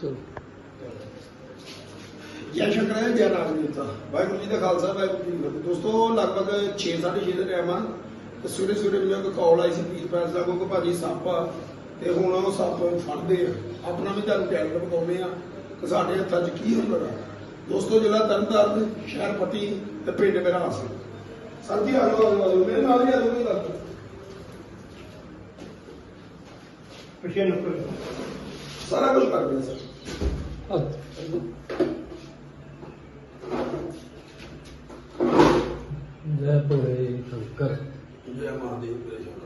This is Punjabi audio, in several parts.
ਚਲੋ। ਜੈ ਸ਼ੰਕਰ ਜੈ ਰਾਜਨੀਤਾ ਵਾਹਿਗੁਰੂ ਜੀ ਦਾ ਖਾਲਸਾ ਵਾਹਿਗੁਰੂ ਜੀ ਕੀ ਫਤਿਹ ਦੋਸਤੋ ਲਗਭਗ 6:30 ਦੇ ਟਾਈਮ ਆ। ਤੇ ਸਵੇਰੇ ਸਵੇਰੇ ਮੈਨੂੰ ਇੱਕ ਕਾਲ ਆਈ ਸੀ ਪੀਰ ਪੈਸ ਦਾ ਕੋਈ ਭਾਜੀ ਸੱਪ ਆ ਤੇ ਹੁਣ ਉਹ ਸੱਪ ਨੂੰ ਫੜਦੇ ਆ। ਆਪਣਾ ਵੀ ਤੁਹਾਨੂੰ ਟੈਲੈਂਟ ਬਤਾਉਂਦੇ ਆ ਕਿ ਸਾਡੇ ਹੱਥਾਂ 'ਚ ਕੀ ਹੁੰਦਾ ਦੋਸਤੋ ਜਿਹੜਾ ਤਰਨਤਾਰਨ ਸ਼ਹਿਰ ਪੱਟੀ ਤੇ ਪਿੰਡ ਮੇਰਾ ਹਾਸਲ ਸਰ ਜੀ ਆ ਜਾਓ ਆ ਜਾਓ, ਆ ਜਾਓ ਮੇਰੇ ਨਾਲ ਹੀ ਆ ਜਾਓ ਦੱਸ ਦਿਓ ਪਿਛੇ ਨੁਕਰ। ਸਾਰਾ ਕੁਝ ਕਰਦੇ ਆ ਸਰ। ਜੈ ਭੋਲੇ ਸ਼ੰਕਰ ਜੈ ਮਹਾਦੇਵ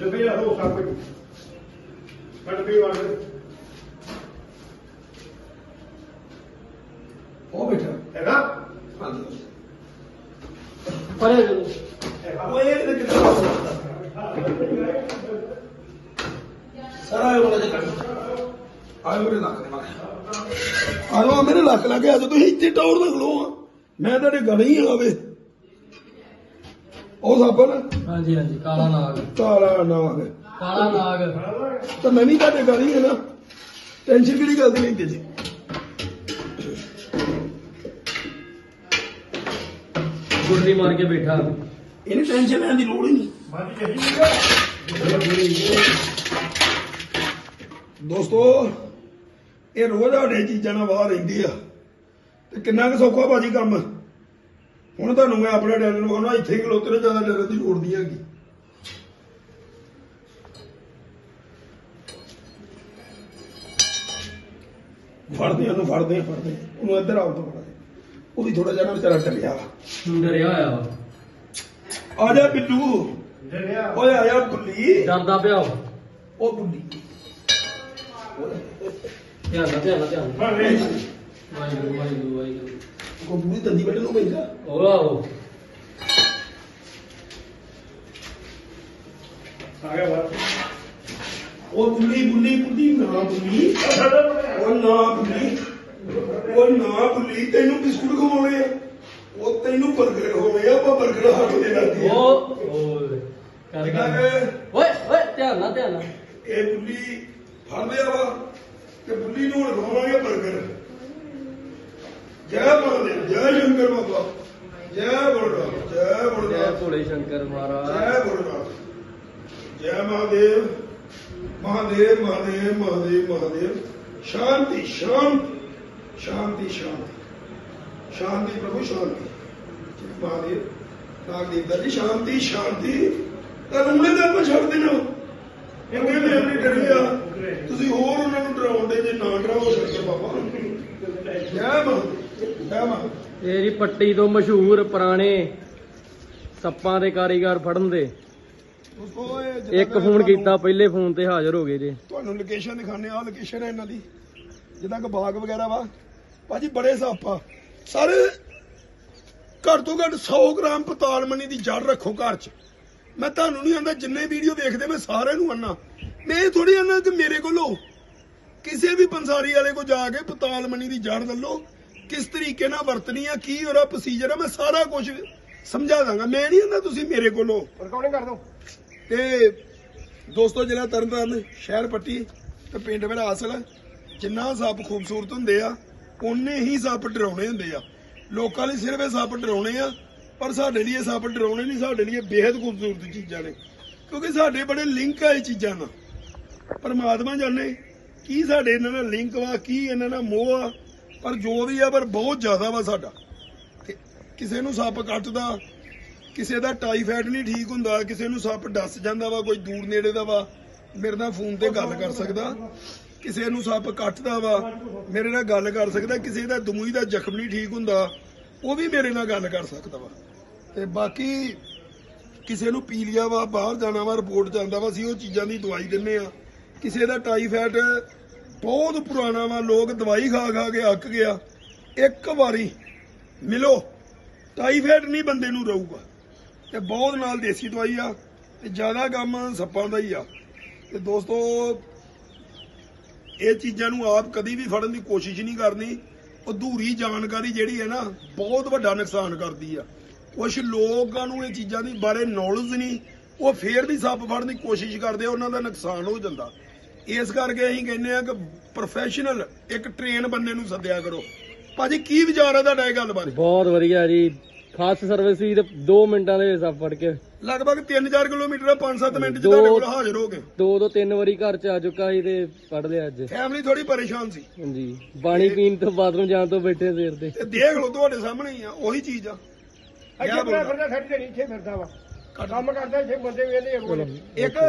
ਡੱਬੇ ਦਾ ਹੋ ਸਭ ਕੁਝ ਕੱਢ ਪੀ ਵਾਰ ਉਹ ਬੈਠਾ ਹੈਗਾ ਹਾਂਜੀ ਪਰੇ ਚਲੋ ਉਹ ਇਹ ਤੇ ਕਿੱਥੇ ਸਾਰਾ ਇਹ ਆਇਓ ਮੇਰੇ ਲੱਕ ਦੇ ਮਾਰੇ ਆਇਓ ਮੇਰੇ ਲੱਕ ਲੱਗੇ ਤੁਸੀਂ ਇੱਥੇ ਟੌਰ ਨਾ ਖਲੋ ਆ। ਮੈਂ ਤੁਹਾਡੇ ਗਲੇ ਹੀ ਆਵੇ ਉਹ ਸਾਬਣ? ਹਾਂਜੀ ਹਾਂਜੀ ਕਾਲਾ ਨਾਗ। ਕਾਲਾ ਨਾਗ। ਕਾਲਾ ਨਾਗ। ਤਾਂ ਮੈਂ ਵੀ ਤੁਹਾਡੇ ਗਲੇ ਹੀ ਆ ਨਾ। ਟੈਨਸ਼ਨ ਕਿਹੜੀ ਗੱਲ ਦੀ ਲੈਂਦੇ ਜੀ? ਗੁੱਡੀ ਮਾਰ ਕੇ ਬੈਠਾ। ਇਹਨੇ ਟੈਨਸ਼ਨ ਲੈਣ ਦੀ ਲੋੜ ਹੀ ਨਹੀਂ। ਦੋਸਤੋ ਇਹ ਰੋਜ਼ ਸਾਡੇ ਚੀਜ਼ਾਂ ਨਾਲ ਬਾਹਰ ਰਹਿੰਦੀ ਆ। ਤੇ ਕਿੰਨਾ ਕੁ ਸੌਖਾ ਬਾਜੀ ਕੰਮ। ਹੁਣ ਤੁਹਾਨੂੰ ਮੈਂ ਆਪਣਾ ਡੈਲਰ ਵਿਖਾਉਣਾ ਇੱਥੇ ਹੀ ਖਲੋਤੇ ਨੇ ਜ਼ਿਆਦਾ ਡੈਲਰ ਦੀ ਲੋੜ ਨਹੀਂ ਹੈਗੀ। ਫੜਦੇ ਉਹਨੂੰ ਫੜਦੇ ਫੜਦੇ। ਉਹਨੂੰ ਇੱਧਰ ਆਉ ਤੋਂ ਫੜਾ ਉਹ ਵੀ ਥੋੜਾ ਜਿਹਾ ਨਾ ਵਿਚਾਰਾ ਟੱਲਿਆ। ਡਰਿਆ ਹੋਇਆ ਵਾ। ਆ ਜਾ ਬਿੱਲੂ। ਜਲਿਆ ਓਏ ਆ ਜਾ ਬੁੱਲੀ ਡਰਦਾ ਪਿਆ ਉਹ ਉਹ ਬੁੱਲੀ ਧਿਆਨ ਨਾਲ ਧਿਆਨ ਨਾਲ ਧਿਆਨ ਨਾਲ। ਵਾਹਿਗੁਰੂ। ਵਾਹਿਗੁਰੂ ਵਾਹਿਗੁਰੂ ਉਹ ਬੁੱਲੀ ਦੰਦੀ ਵੱਢਣ ਨੂੰ ਪੈਂਦਾ ਉਹ ਆਹੋ ਆ ਉਹ ਬੁੱਲੀ ਬੁੱਲੀ ਬੁੱਲੀ ਨਾ ਬੁੱਲੀ ਉਹ ਨਾ ਬੁੱਲੀ ਉਹ ਨਾ ਬੁੱਲੀ ਤੈਨੂੰ ਬਿਸਕੁਟ ਖਵਾਉਣੇ ਆ। ਉਹ ਤੈਨੂੰ 버ਗਰ ਖਵਾਉਣੇ ਆ। ਆਪਾਂ 버ਗਰ ਹੱਥ ਦੇ ਲੱਗੇ ਆ। ਉਹ ਓਏ ਕਰ ਕਰ ਓਏ ਓਏ ਧਿਆਨ ਨਾਲ ਧਿਆਨ ਨਾਲ। ਇਹ ਬੁੱਲੀ ਫੜ ਲਿਆ ਵਾ ਤੇ ਬੁੱਲੀ ਨੂੰ ਹੁਣ ਖਵਾਵਾਂਗੇ 버ਗਰ ਜੈ ਮਹਾਦੇਵ ਜੈ ਸ਼ੰਕਰ ਬਾਬਾ ਜੈ ਬਲਰਾਮ ਜੈ ਜੈ ਬਲਰਾਮ ਭੋਲੇ ਸ਼ੰਕਰ ਮਹਾਰਾਜ। ਜੈ ਗੁਰਨਾਥ ਜੈ ਮਹਾਦੇਵ ਮਹਾਦੇਵ ਮਹਾਦੇਵ ਮਹਾਦੇਵ ਮਹਾਦੇਵ। ਸ਼ਾਂਤੀ ਸ਼ਾਂਤੀ ਸ਼ਾਂਤੀ ਸ਼ਾਂਤੀ। ਸ਼ਾਂਤੀ ਪ੍ਰਭੂ ਸ਼ਾਂਤੀ। ਜੈ ਮਹਾਦੇਵ ਨਾਗਦੇਵ ਦਾ ਜੀ ਸ਼ਾਂਤੀ ਸ਼ਾਂਤੀ। ਤਾਂ ਉਹਨੇ ਤਾਂ ਆਪਾਂ ਛੱਡ ਦੇਣਾ। ਇਹ ਕਹਿੰਦੇ ਆਪਣੀ ਡਰ ਗਿਆ ਤੁਸੀਂ ਹੋਰ ਉਹਨਾਂ ਨੂੰ ਡਰਾਉਂਦੇ ਜੇ ਨਾ ਡਰਾਓ ਸ਼ੰਕਰ ਬਾਬਾ। ਜੈ ਇਹ ਜੀ ਪੱਟੀ ਤੋਂ ਮਸ਼ਹੂਰ ਪੁਰਾਣੇ ਸੱਪਾਂ ਦੇ ਕਾਰੀਗਰ ਫੜਨ ਦੇ। ਇੱਕ ਮੈਂ ਫੋਨ ਕੀਤਾ ਪਹਿਲੇ ਫੋਨ ਤੇ ਹਾਜ਼ਰ ਹੋ ਗਏ ਜੇ। ਤੁਹਾਨੂੰ ਲੋਕੇਸ਼ਨ ਦਿਖਾਣੇ ਆ ਲੋਕੇਸ਼ਨ ਹੈ ਇਹਨਾਂ ਦੀ। ਜਿੱਦਾਂ ਕਿ ਬਾਗ ਵਗੈਰਾ ਵਾ। ਭਾਜੀ ਬੜੇ ਸੱਪ ਆ। ਸਾਰੇ ਘੱਟ ਤੋਂ ਘੱਟ 100 ਗ੍ਰਾਮ ਪਤਾਲ ਮਣੀ ਦੀ ਜੜ ਰੱਖੋ ਘਰ 'ਚ। ਮੈਂ ਤੁਹਾਨੂੰ ਨਹੀਂ ਆਂਦਾ ਜਿੰਨੇ ਵੀਡੀਓ ਵੇਖਦੇ ਮੈਂ ਸਾਰਿਆਂ ਨੂੰ ਆਨਾ। ਮੈਂ ਥੋੜੀ ਆਨਾ ਕਿ ਮੇਰੇ ਕੋਲੋਂ ਕਿਸੇ ਵੀ ਪੰਸਾਰੀ ਵਾਲੇ ਕੋ ਜਾ ਕੇ ਪਤਾਲ ਮਣੀ ਦੀ ਜੜ ਲੱਲੋ ਕਿਸ ਤਰੀਕੇ ਨਾਲ ਵਰਤਣੀ ਆ ਕੀ ਉਹਦਾ ਪ੍ਰੋਸੀਜਰ ਆ ਮੈਂ ਸਾਰਾ ਕੁਝ ਸਮਝਾ ਦਾਂਗਾ। ਮੈਂ ਨਹੀਂ ਆਂਦਾ ਤੁਸੀਂ ਮੇਰੇ ਕੋਲੋਂ। ਰਿਕਾਰਡਿੰਗ ਕਰ ਦੋ ਤੇ ਦੋਸਤੋ ਜ਼ਿਲ੍ਹਾ ਤਰਨਤਾਰਨ ਸ਼ਹਿਰ ਪੱਟੀ ਤੇ ਪਿੰਡ ਮੇਰਾ ਅਸਲ ਜਿੰਨਾ ਸੱਪ ਖੂਬਸੂਰਤ ਹੁੰਦੇ ਆ ਉਨੇ ਹੀ ਸੱਪ ਡਰਾਉਣੇ ਹੁੰਦੇ ਆ। ਲੋਕਾਂ ਲਈ ਸਿਰਫ ਇਹ ਸੱਪ ਡਰਾਉਣੇ ਆ ਪਰ ਸਾਡੇ ਲਈ ਇਹ ਸੱਪ ਡਰਾਉਣੇ ਨਹੀਂ ਸਾਡੇ ਲਈ ਇਹ ਬੇहद ਖੂਬਸੂਰਤ ਚੀਜ਼ਾਂ ਨੇ ਕਿਉਂਕਿ ਸਾਡੇ ਬੜੇ ਲਿੰਕ ਆ ਇਹ ਚੀਜ਼ਾਂ ਨਾਲ। ਪਰਮਾਤਮਾ ਜਾਣੇ ਕੀ ਸਾਡੇ ਇਹਨਾਂ ਨਾਲ ਲਿੰਕ ਵਾ, ਕੀ ਇਹਨਾਂ ਨਾਲ ਮੋਹ ਆ, ਪਰ ਜੋ ਵੀ ਆ, ਪਰ ਬਹੁਤ ਜ਼ਿਆਦਾ ਵਾ ਸਾਡਾ। ਕਿਸੇ ਨੂੰ ਸੱਪ ਕੱਟਦਾ, ਕਿਸੇ ਦਾ ਟਾਈਫਾਇਡ ਨਹੀਂ ਠੀਕ ਹੁੰਦਾ, ਕਿਸੇ ਨੂੰ ਸੱਪ ਡਸ ਜਾਂਦਾ ਵਾ, ਕੋਈ ਦੂਰ ਨੇੜੇ ਦਾ ਵਾ, ਮੇਰੇ ਨਾਲ ਫੋਨ ਤੇ ਗੱਲ ਕਰ ਸਕਦਾ। ਕਿਸੇ ਨੂੰ ਸੱਪ ਕੱਟਦਾ ਵਾ, ਮੇਰੇ ਨਾਲ ਗੱਲ ਕਰ ਸਕਦਾ। ਕਿਸੇ ਦਾ ਦਮੂਈ ਦਾ ਜ਼ਖਮ ਨਹੀਂ ਠੀਕ ਹੁੰਦਾ, ਉਹ ਵੀ ਮੇਰੇ ਨਾਲ ਗੱਲ ਕਰ ਸਕਦਾ ਵਾ। ਤੇ ਬਾਕੀ ਕਿਸੇ ਨੂੰ ਪੀਲੀਆ ਵਾ, ਬਾਹਰ ਜਾਣਾ ਵਾ ਰਿਪੋਰਟ ਜਾਂਦਾ ਵਾ, ਅਸੀਂ ਉਹ ਚੀਜ਼ਾਂ ਦੀ ਦਵਾਈ ਦਿੰਨੇ ਆ। ਕਿਸੇ ਦਾ ਟਾਈਫਾਇਡ ਬਹੁਤ ਪੁਰਾਣਾ ਵਾ, ਲੋਕ ਦਵਾਈ ਖਾ ਖਾ ਕੇ ਅੱਕ ਗਿਆ। ਇੱਕ ਵਾਰੀ ਮਿਲੋ, ਟਾਈਫਾਇਡ ਨਹੀਂ ਬੰਦੇ ਨੂੰ ਰਹੂਗਾ। ਤੇ ਬਹੁਤ ਨਾਲ ਦੇਸੀ ਦਵਾਈ ਆ, ਤੇ ਜ਼ਿਆਦਾ ਕੰਮ ਸੱਪਾਂ ਦਾ ਹੀ ਆ। ਤੇ ਦੋਸਤੋ, ਇਹ ਚੀਜ਼ਾਂ ਨੂੰ ਆਪ ਕਦੀ ਵੀ ਫੜਨ ਦੀ ਕੋਸ਼ਿਸ਼ ਨਹੀਂ ਕਰਨੀ। ਅਧੂਰੀ ਜਾਣਕਾਰੀ ਜਿਹੜੀ ਹੈ ਨਾ, ਬਹੁਤ ਵੱਡਾ ਨੁਕਸਾਨ ਕਰਦੀ ਆ। ਕੁਝ ਲੋਕਾਂ ਨੂੰ ਇਹ ਚੀਜ਼ਾਂ ਦੀ ਬਾਰੇ ਨੌਲੇਜ ਨਹੀਂ, ਉਹ ਫੇਰ ਵੀ ਸੱਪ ਫੜਨ ਦੀ ਕੋਸ਼ਿਸ਼ ਕਰਦੇ ਉਹਨਾਂ ਦਾ ਨੁਕਸਾਨ ਹੋ ਜਾਂਦਾ। ਇਸ ਕਰਕੇ ਅਸੀਂ ਕਹਿੰਦੇ ਆ ਕਿ ਪ੍ਰੋਫੈਸ਼ਨਲ ਇੱਕ ਟ੍ਰੇਨ ਬੰਦੇ ਨੂੰ ਸੱਦਿਆ ਕਰੋ। ਭਾਜੀ ਕੀ ਵਿਚਾਰ ਹੈ ਤੁਹਾਡਾ ਇਹ ਗੱਲ ਬਾਰੇ ਬਹੁਤ ਵਧੀਆ ਜੀ। ਖਾਸ ਸਰਵਿਸ ਵੀ ਤੇ 2 ਮਿੰਟਾਂ ਦੇ ਸੱਪ ਫੜ ਕੇ। ਲਗਭਗ 3-4 ਕਿਲੋਮੀਟਰ 5-7 ਮਿੰਟ ਚ ਤੁਹਾਡੇ ਕੋਲ ਹਾਜ਼ਰ ਹੋ ਗਏ। ਦੋ ਤੋਂ ਤਿੰਨ ਵਾਰੀ ਘਰ ਚ ਆ ਚੁੱਕਾ ਸੀ ਤੇ ਫੜ ਲਿਆ ਅੱਜ। ਫੈਮਿਲੀ ਥੋੜੀ ਪਰੇਸ਼ਾਨ ਸੀ। ਹਾਂਜੀ। ਪਾਣੀ ਪੀਣ ਤੋਂ ਬਾਥਰੂਮ ਜਾਣ ਤੋਂ ਬੈਠੇ ਸਿਰ ਤੇ ਤੇ ਦੇਖ ਲਓ ਤੁਹਾਡੇ ਸਾਹਮਣੇ ਹੀ ਆ ਉਹੀ ਚੀਜ਼ ਆ। ਕਿਆ ਬੜਾ? ਫਿਰਦਾ ਸਾਡੀ ਦੇ ਇੱਥੇ ਫਿਰਦਾ ਵਾ। ਕੰਮ ਕਰਦਾ ਇੱਥੇ ਬੰਦੇ ਵੇਲੇ ਇੱਕ